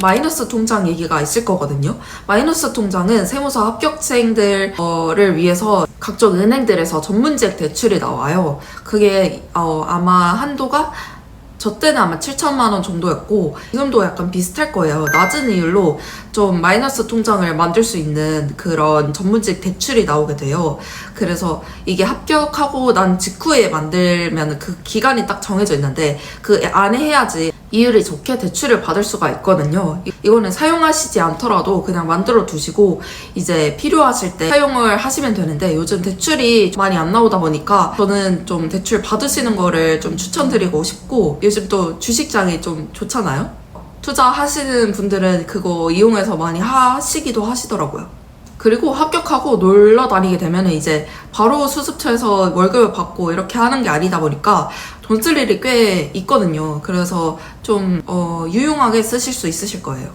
마이너스 통장 얘기가 있을 거거든요. 마이너스 통장은 세무사 합격생들을 위해서 각종 은행들에서 전문직 대출이 나와요. 그게 어, 아마 한도가 저 때는 아마 7천만 원 정도였고 지금도 약간 비슷할 거예요. 낮은 이율로 좀 마이너스 통장을 만들 수 있는 그런 전문직 대출이 나오게 돼요. 그래서 이게 합격하고 난 직후에 만들면 그 기간이 딱 정해져 있는데 그 안에 해야지 이율이 좋게 대출을 받을 수가 있거든요. 이- 이거는 사용하시지 않더라도 그냥 만들어 두시고 이제 필요하실 때 사용을 하시면 되는데 요즘 대출이 많이 안 나오다 보니까 저는 좀 대출 받으시는 거를 좀 추천드리고 싶고 요즘 또 주식장이 좀 좋잖아요. 투자하시는 분들은 그거 이용해서 많이 하시기도 하시더라고요. 그리고 합격하고 놀러 다니게 되면 이제 바로 수습처에서 월급을 받고 이렇게 하는 게 아니다 보니까 돈 쓸 일이 꽤 있거든요. 그래서 좀 어, 유용하게 쓰실 수 있으실 거예요.